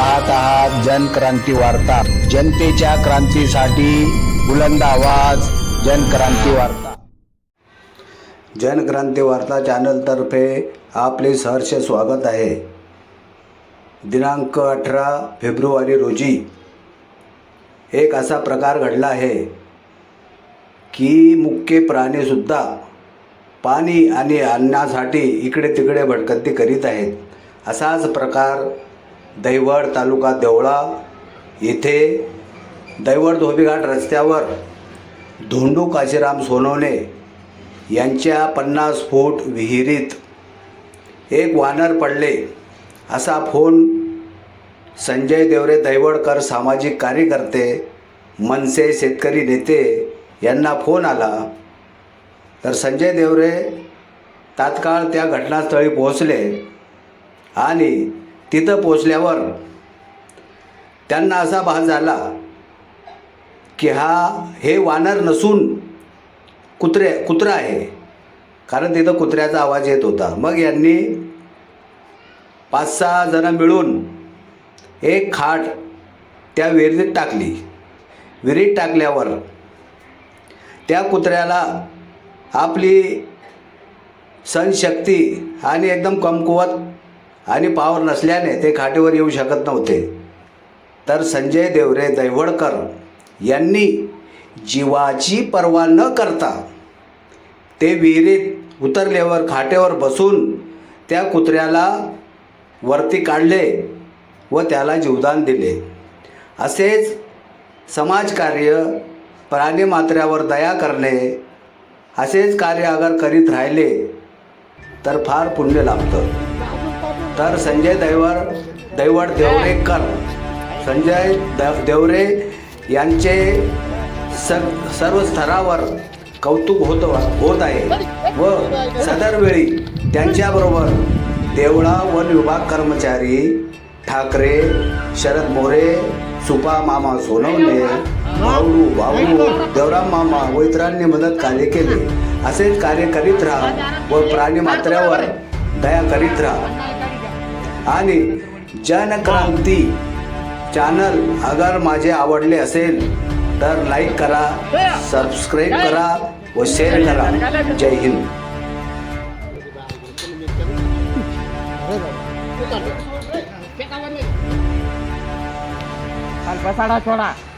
पाहत आहात जनक्रांती वार्ता. जनतेच्या क्रांतीसाठी बुलंद आवाज जनक्रांती वार्ता. जनक्रांती वार्ता चॅनलतर्फे आपले सहर्ष स्वागत आहे. दिनांक अठरा फेब्रुवारी रोजी एक असा प्रकार घडला आहे की मुख्य प्राणीसुद्धा पाणी आणि अन्नासाठी इकडे तिकडे भटकंती करीत आहेत. असाच प्रकार दैवड तालुका देवळा येथे दैवड धोबीघाट रस्त्यावर धोंडू काशीराम सोनवणे यांच्या पन्नास फूट विहिरीत एक वानर पडले असा फोन संजय देवरे दैवडकर सामाजिक कार्यकर्ते मनसे शेतकरी नेते यांना फोन आला. तर संजय देवरे तात्काळ त्या घटनास्थळी पोहोचले आणि तिथं पोचल्यावर त्यांना असा भास झाला की हा हे वानर नसून कुत्रे कुत्रा आहे. कारण तिथं कुत्र्याचा आवाज येत होता. मग यांनी पाच सहा जणं मिळून एक खाट त्या विहिरीत टाकली. विहिरीत टाकल्यावर त्या कुत्र्याला आपली सहनशक्ती आणि एकदम कमकुवत आणि पावर नसल्याने ते खाटेवर येऊ शकत नव्हते. तर संजय देवरे दैवडकर यांनी जीवाची पर्वा न करता ते विहिरीत उतरल्यावर खाटेवर बसून त्या कुत्र्याला वरती काढले व त्याला जीवदान दिले. असेच समाजकार्य प्राणीमात्र्यावर दया करणे असेच कार्य अगर करीत राहिले तर फार पुण्य लाभतं. तर संजय दैवर दैवड देवरेकर. संजय द देवरे यांचे सग सर्व स्तरावर कौतुक होत होत आहे व सदरवेळी त्यांच्याबरोबर देवळा वन विभाग कर्मचारी ठाकरे शरद मोरे सुपा मामा सोनवणे भाऊ भाऊ देवराम मामा व इतरांनी मदत कार्य केले. असेच कार्य करीत राहा व प्राणी मात्र्यावर दया करीत राहा. आणि जनक्रांती चॅनल अगर माझे आवडले असेल तर लाईक करा सबस्क्राईब करा व शेअर करा. जय हिंद. पसाडा छोडा.